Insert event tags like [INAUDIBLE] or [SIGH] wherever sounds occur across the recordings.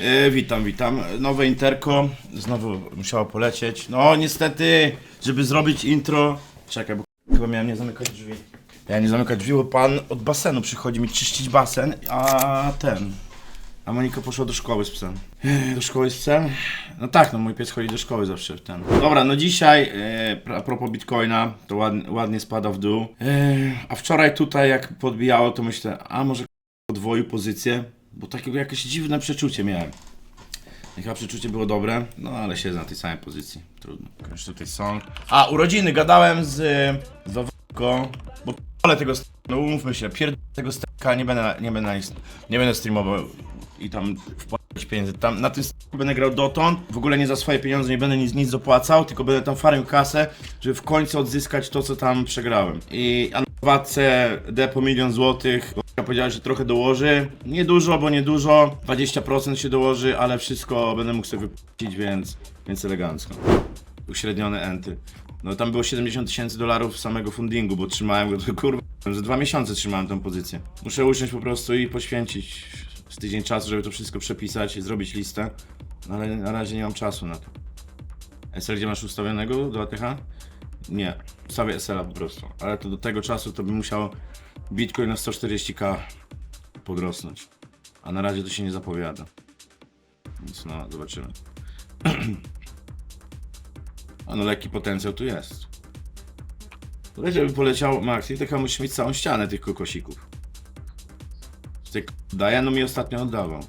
E, witam, witam. Nowe interko. Znowu musiało polecieć. No niestety, żeby zrobić intro. Czekaj, bo chyba miałem nie zamykać drzwi. Ja nie zamykać drzwi, bo pan od basenu przychodzi mi czyścić basen, a ten. A Monika poszła do szkoły z psem. Do szkoły z psem? No tak, no mój pies chodzi do szkoły zawsze w ten. Dobra, no dzisiaj e, a propos Bitcoina, to ładnie, ładnie spada w dół. E, a wczoraj tutaj jak podbijało, to myślę, a może podwoił pozycję, bo takiego jakieś dziwne przeczucie miałem. Chyba przeczucie było dobre, no ale siedzę na tej samej pozycji. Trudno. Już tutaj są. A, urodziny, gadałem z z bo ale tego st- no umówmy się, pierd tego steka nie będę, nie będę, na nie będę streamował i tam wpłacać pieniędzy. Tam na tym steku będę grał dotąd, w ogóle nie za swoje pieniądze, nie będę nic, nic dopłacał, tylko będę tam farmił kasę, żeby w końcu odzyskać to, co tam przegrałem. I a na watce depo milion złotych, powiedziała, że trochę dołoży. Nie dużo, bo nie dużo. 20% się dołoży, ale wszystko będę mógł sobie wypłacić, więc, więc elegancko. Uśrednione enty. No tam było 70 tysięcy dolarów samego fundingu, bo trzymałem go, kurwa, za dwa miesiące trzymałem tę pozycję. Muszę usiąść po prostu i poświęcić z tydzień czasu, żeby to wszystko przepisać i zrobić listę. No ale na razie nie mam czasu na to. SL gdzie masz ustawionego do ATH? Nie, ustawię SL-a po prostu. Ale to do tego czasu to bym musiał Bitcoin na 140k podrosnąć. A na razie to się nie zapowiada. Więc no, zobaczymy. [CLEARS THROAT] A no lekki potencjał tu jest. Tutaj żeby poleciał Maxi, to chyba musisz mieć całą ścianę tych kokosików. Ty daje, no mi ostatnio oddawał.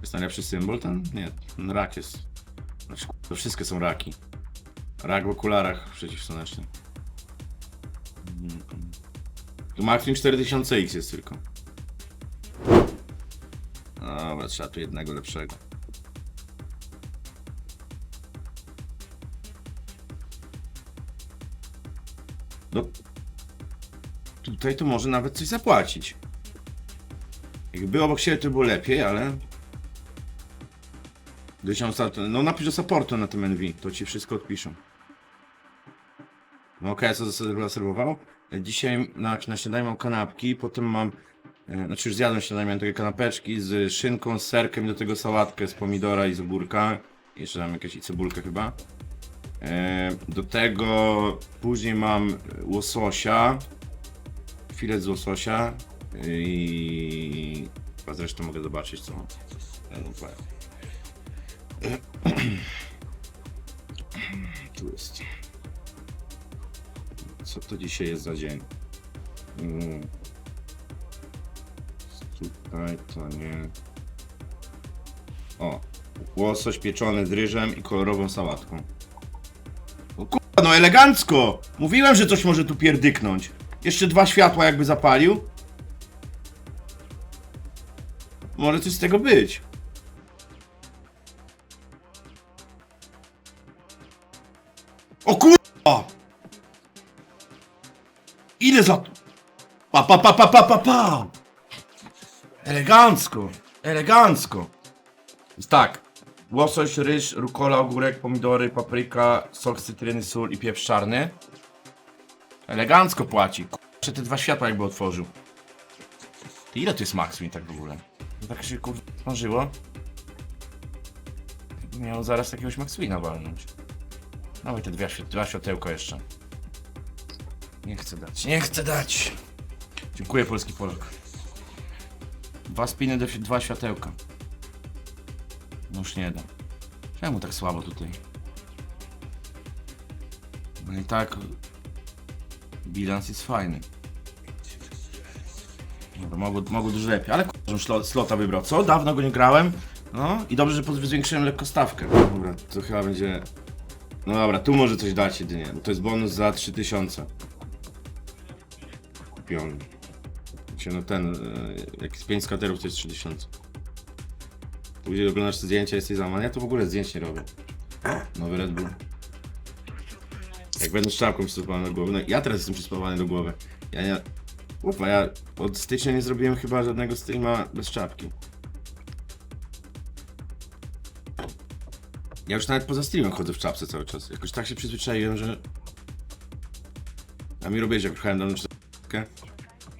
Jest najlepszy symbol ten? Nie, ten rak jest. Znaczy, to wszystkie są raki. Rak w okularach przeciwsłonecznych. Tu Maxim 4000X jest tylko. Dobra, trzeba tu jednego lepszego. Tutaj to może nawet coś zapłacić. Jakby obok siebie to było lepiej, ale... No napisz do supportu na tym NV, to ci wszystko odpiszą. No okej, co zaserwował? Dzisiaj na, na śniadanie mam kanapki, potem mam... E, znaczy już zjadłem śniadanie, miałem takie kanapeczki z szynką, z serkiem, do tego sałatkę z pomidora i z ogórka. Jeszcze tam jakieś i cebulkę chyba. E, do tego później mam łososia, filet z łososia i chyba zresztą mogę zobaczyć co. E, no, powiem. Tu jest. Co to dzisiaj jest za dzień? Mm. Tutaj to nie. O, łosoś pieczony z ryżem i kolorową sałatką. O kurwa, no elegancko! Mówiłem, że coś może tu pierdyknąć. Jeszcze dwa światła jakby zapalił. Może coś z tego być. O kurwa! Ile za to? Pa pa pa pa pa pa pa! Elegancko, elegancko. Tak. Łosoś, ryż, rukola, ogórek, pomidory, papryka, sok cytryny, sól i pieprz czarny. Elegancko płaci. Kurczę, te dwa światła jakby otworzył. Ty ile to jest Maxwin tak w ogóle? To tak się kur... marzyło. Miał zaraz jakiegoś Maxwina walnąć. Dawaj te dwa, dwa światełka jeszcze. Nie chcę dać, nie chcę dać. Dziękuję polski Polak. Dwa spiny, do, dwa światełka. No już nie dam. Czemu tak słabo tutaj? No i tak bilans jest fajny. Dobra, mogło, dużo lepiej, ale slota wybrał. Co? Dawno go nie grałem. No i dobrze, że zwiększyłem lekko stawkę. Dobra, to chyba będzie... No dobra, tu może coś dać jedynie, bo to jest bonus za 3000. Kupiony. Się, no ten, e, jak z 5 skaterów to jest 3000. Później oglądasz te zdjęcia, jesteś załamany. Ja to w ogóle zdjęć nie robię. Nowy Red Bull. Jak będę z czapką przysypany do głowy. No ja teraz jestem przysypany do głowy. Ja nie... Ufa, ja od stycznia nie zrobiłem chyba żadnego streama bez czapki. Ja już nawet poza streamem chodzę w czapce cały czas. Jakoś tak się przyzwyczaiłem, że A mi robiłeś jak ruchałem do mnie czterkę.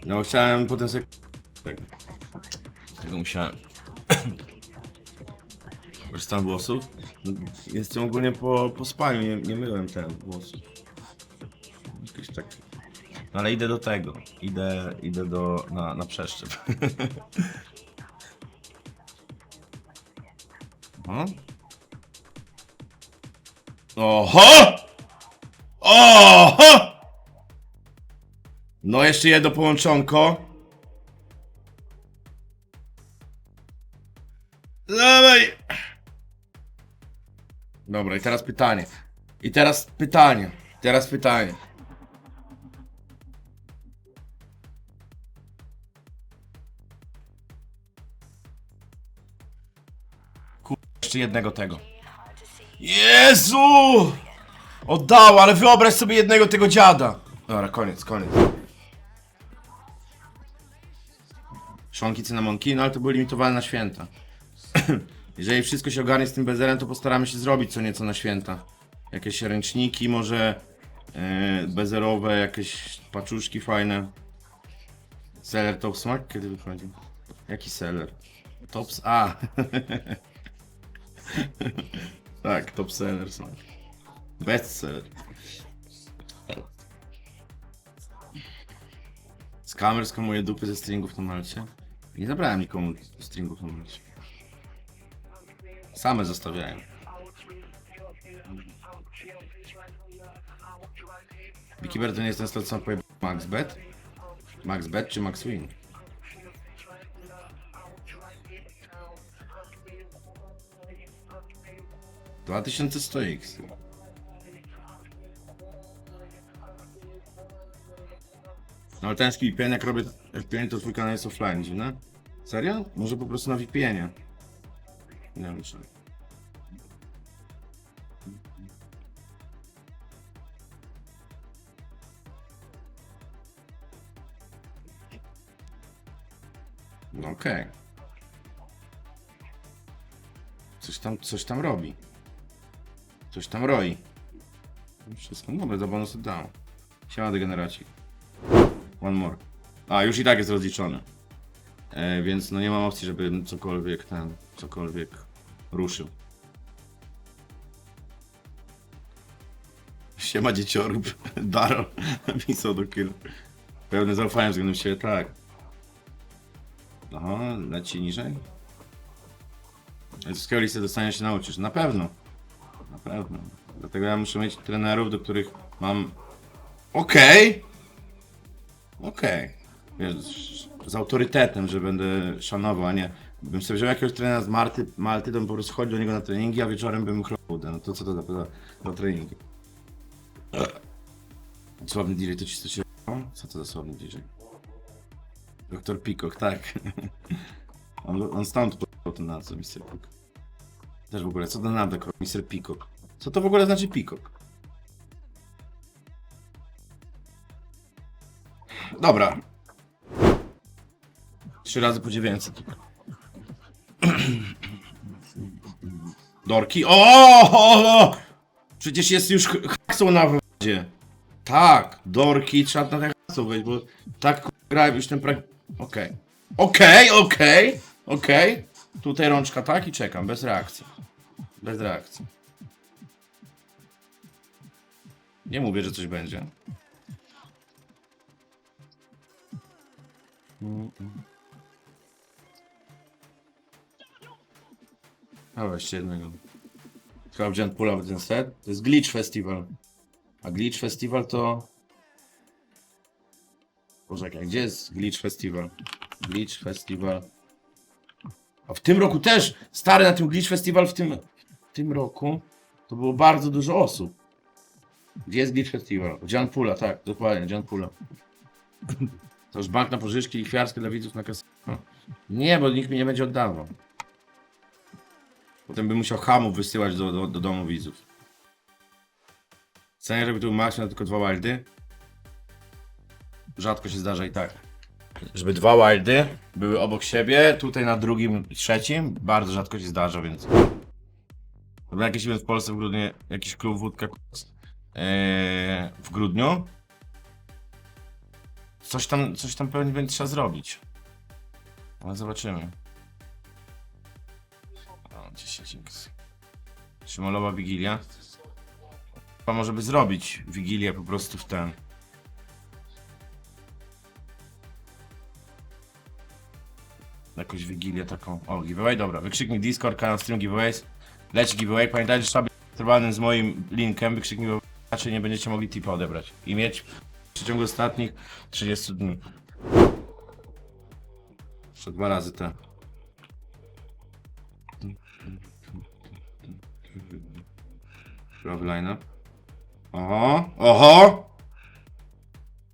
No chciałem potem sobie... Tak. Tego musiałem. Korzystałem włosów. No, Jestem ogólnie po, po spaniu, nie, nie myłem ten włosów. Jakiś tak... No ale idę do tego. Idę, idę do, na, na przeszczep. [LAUGHS] Aha. Oho! Oho! No jeszcze jedno połączonko. Dawaj! Dobra, i teraz pytanie. I teraz pytanie. Teraz pytanie. Kur... Jeszcze jednego tego. Jezu! Oddała, ale wyobraź sobie jednego tego dziada. Dobra, koniec, koniec. Szonki, cynamonki, no ale to były limitowane na święta. [CLEARS THROAT] Jeżeli wszystko się ogarnie z tym bezerem, to postaramy się zrobić co nieco na święta. Jakieś ręczniki może, yy, bezerowe, jakieś paczuszki fajne. Seller Top Smack kiedy wychodzi? Jaki seller? Tops... A! [LAUGHS] tak, top seller są. Bestseller. Z kamer skamuję dupy ze stringów na malcie. Nie zabrałem nikomu stringów na malcie. Same zostawiają. Wikiber to nie jest ten slot, co powie Max Bet? Max Bet czy Max Win? Dwa tysiące sto X. No ale ten VPN jak robię VPN to twój kanał jest offline, dziwne? Serio? Może po prostu na VPN-ie. Czy... No okej. Coś tam, coś tam robi. Coś tam roi. Wszystko dobre, do bonusu dał. Siema degeneraci. One more. A, już i tak jest rozliczony. E, więc no nie mam opcji, żeby cokolwiek ten, cokolwiek ruszył. Siema dzieciorób. [LAUGHS] Daro. Pisał [LAUGHS] do kill. Pełne zaufania względem siebie, tak. Aha, leci niżej. Wszystkiego listę dostaniesz się nauczysz. Na pewno. Na pewno. Dlatego ja muszę mieć trenerów, do których mam... Okej! Okej. Wiesz, z autorytetem, że będę szanował, a nie... Bym sobie wziął jakiegoś trenera z Marty, Malty, to bym po prostu chodził do niego na treningi, a wieczorem bym chrobał. No to co to za, za, za treningi? Sławny DJ to ci co się... Co to za sławny DJ? Doktor Peacock, tak. [LAUGHS] on, on stąd po ten nazwę, Mr. Peacock. Też w ogóle, co to nadek, Mr. Peacock? Co to w ogóle znaczy Peacock? Dobra. Trzy razy po 900. Dorki. O! Przecież jest już hasło na wodzie. Tak, dorki, trzeba na hasło wejść, bo tak grałem już ten pra... Okej. Okej, okej, okej. Tutaj rączka tak i czekam, bez reakcji. Bez reakcji. Nie mówię, że coś będzie. A weźcie jednego. Wziąłem pula w ten set. To jest Glitch Festival. A Glitch Festival to... Poczekaj, gdzie jest Glitch Festival? Glitch Festival. A w tym roku też, stary, na tym Glitch Festival w tym, w tym roku to było bardzo dużo osób. Gdzie jest Glitch Festival? John Pula, tak, dokładnie, John Pula. To już bank na pożyczki lichwiarskie dla widzów na kas... Nie, bo nikt mi nie będzie oddawał. Potem bym musiał hamów wysyłać do, do, do domu widzów. Cenię, żeby tu maksimum tylko dwa wildy. Rzadko się zdarza i tak. Żeby dwa wildy były obok siebie, tutaj na drugim, trzecim, bardzo rzadko się zdarza, więc... Był jakiś w Polsce w grudniu, jakiś klub wódka eee, w grudniu. Coś tam, coś tam pewnie będzie trzeba zrobić. Ale zobaczymy. O, 10 x. Szymolowa Wigilia. Chyba może by zrobić Wigilię po prostu w ten. Jakąś Wigilię taką. O, giveaway, dobra. Wykrzyknik Discord, kanał stream giveaways. Leci giveaway. Pamiętajcie, że trwanym z moim linkiem. Wykrzyknik giveaway, inaczej nie będziecie mogli tipa odebrać. I mieć w przeciągu ostatnich 30 dni. Jeszcze dwa razy te. Up. Oho, oho!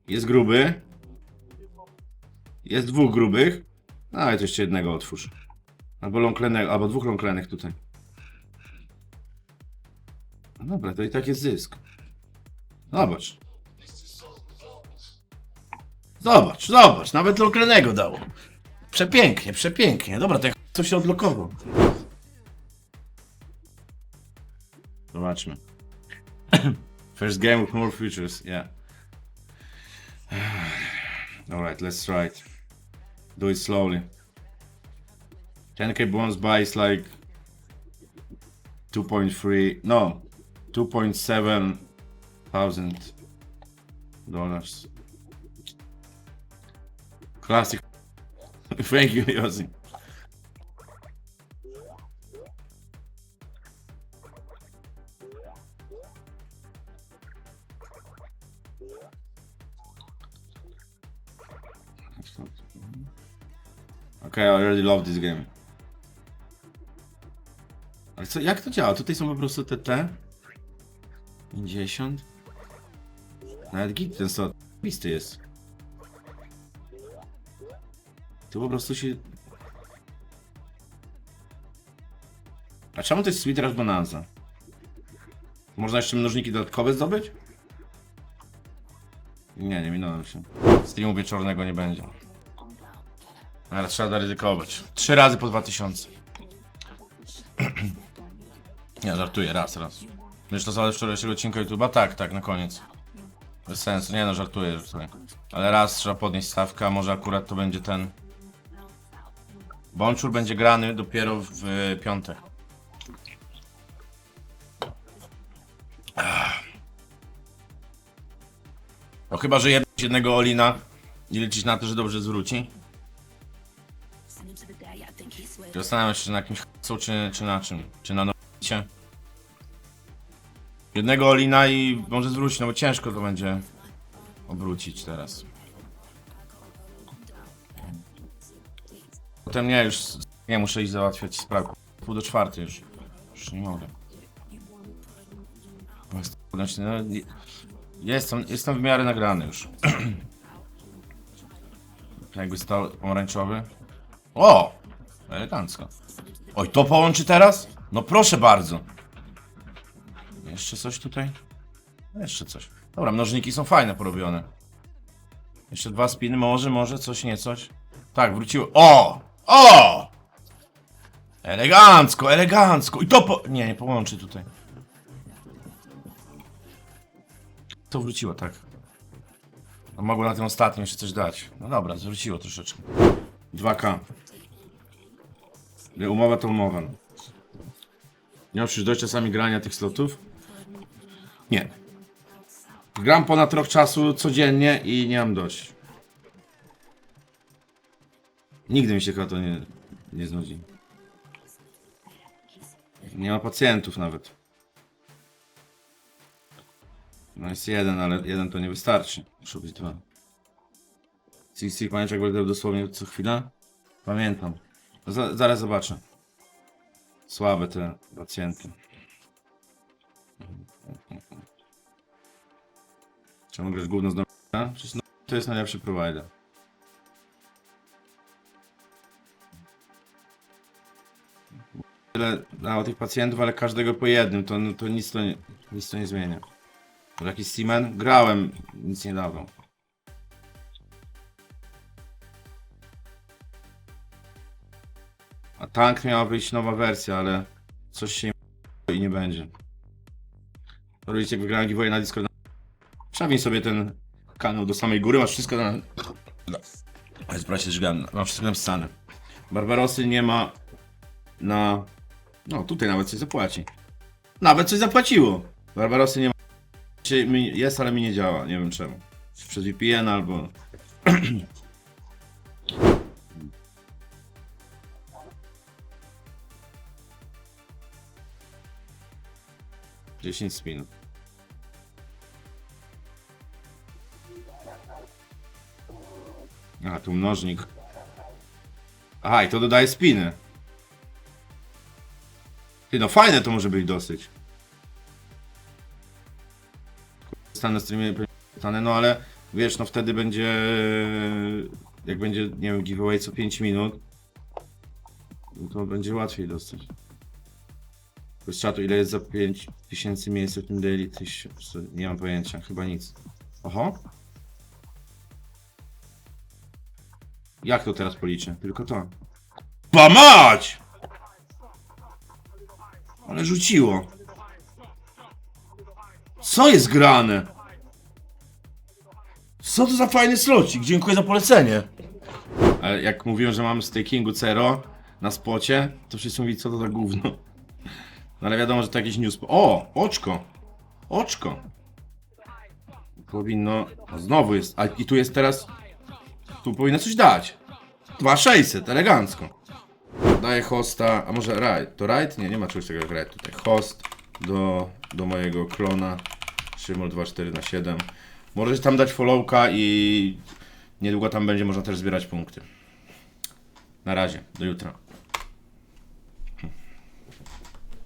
Jest gruby. Jest dwóch grubych. No, ale to jeszcze jednego otwórz. Albo longlenego, albo dwóch longlenych tutaj. No dobra, to i tak jest zysk. Zobacz. Zobacz, zobacz, nawet longlenego dało. Przepięknie, przepięknie. Dobra, to jak to się odlokował. Zobaczmy. [CLEARS THROAT] First game with more features, yeah. [SIGHS] Alright, let's try it. Do it slowly. 10k bonus buy is like 2.3, no, 2.7 thousand dollars. Classic. [LAUGHS] Thank you, Yossi. Okay, I already love this game. Ale co, jak to działa? Tutaj są po prostu te te. 50. Nawet git ten sort. Listy jest. To po prostu się... A czemu to jest Sweet Rush Bonanza? Można jeszcze mnożniki dodatkowe zdobyć? Nie, nie minąłem się. Streamu wieczornego nie będzie. Ale trzeba zaryzykować. Trzy razy po 2000. [CLEARS THROAT] nie, żartuję, raz, raz. Wiesz to z wczorajszego odcinka YouTube'a? Tak, tak, na koniec. Bez sensu, nie no, żartuję, żartuję. Ale raz trzeba podnieść stawkę, a może akurat to będzie ten... Bonczur będzie grany dopiero w y, piątek. No chyba, że jednego Olina i liczyć na to, że dobrze zwróci. Zastanawiam się, czy na jakimś c***u, czy, czy na czym. Czy na nowicie. Jednego Olina i może zwrócić, no bo ciężko to będzie obrócić teraz. Potem nie, już nie muszę iść załatwiać sprawy. Pół do czwartej już. Już nie mogę. Znaczy, no, jestem, jestem w miarę nagrany już. [CLEARS THROAT] Jakby stał pomarańczowy. O! Elegancko. Oj, to połączy teraz? No proszę bardzo. Jeszcze coś tutaj? Jeszcze coś. Dobra, mnożniki są fajne porobione. Jeszcze dwa spiny, może, może, coś, nie coś. Tak, wróciło. O! O! Elegancko, elegancko. I to po... Nie, nie połączy tutaj. To wróciło, tak. No mogło na tym ostatnim jeszcze coś dać. No dobra, zwróciło troszeczkę. 2K. Nie, Umowa to umowa. Nie już dość czasami grania tych slotów? Nie. Gram ponad rok czasu codziennie i nie mam dość. Nigdy mi się chyba to nie, nie znudzi. Nie ma pacjentów nawet. No jest jeden, ale jeden to nie wystarczy. Muszą być dwa. Six Six pamiętasz jak będę dosłownie co chwila? Pamiętam. Za, zaraz zobaczę. Słabe te pacjenty. Czemu grasz gówno z? Przecież no, to jest najlepszy provider. Tyle dało tych pacjentów, ale każdego po jednym, to, no, to, nic, to nie, nic to nie zmienia. Jakiś Siemens? Grałem, nic nie dawał. A tank miała być nowa wersja, ale coś się i nie będzie. Rodzicie, jak wygrałem giveaway na Discord. Przewin sobie ten kanał do samej góry, masz wszystko na... No. Jest bracie żgan, mam wszystko napisane. Barbarosy nie ma na... No, tutaj nawet coś zapłaci. Nawet coś zapłaciło. Barbarosy nie ma... Jest, ale mi nie działa, nie wiem czemu. Przez VPN albo... [CLEARS THROAT] Dziesięć spin. A, tu mnożnik. Aha, i to dodaje spiny. Ty, no fajne to może być dosyć. Stan na streamie no ale wiesz, no wtedy będzie jak będzie, nie wiem, giveaway co 5 minut to będzie łatwiej dostać. Z czatu, ile jest za 5000 miejsc w tym daily? Tyś, nie mam pojęcia, chyba nic. Oho. Jak to teraz policzę? Tylko to. Pamać! Ale rzuciło. Co jest grane? Co to za fajny slocik? Dziękuję za polecenie. Ale jak mówiłem, że mam stakingu Cero na spocie, to wszyscy mówili, co to za gówno. No ale wiadomo, że to jakiś news. O! Oczko! Oczko! Powinno. A znowu jest. A i tu jest teraz. Tu powinno coś dać. 2600, elegancko. Daję hosta, a może raid? To raid? Nie, nie ma czegoś takiego jak raid tutaj. Host do, do mojego klona. Szymon 24 na 7 Możesz tam dać followka i niedługo tam będzie można też zbierać punkty. Na razie, do jutra.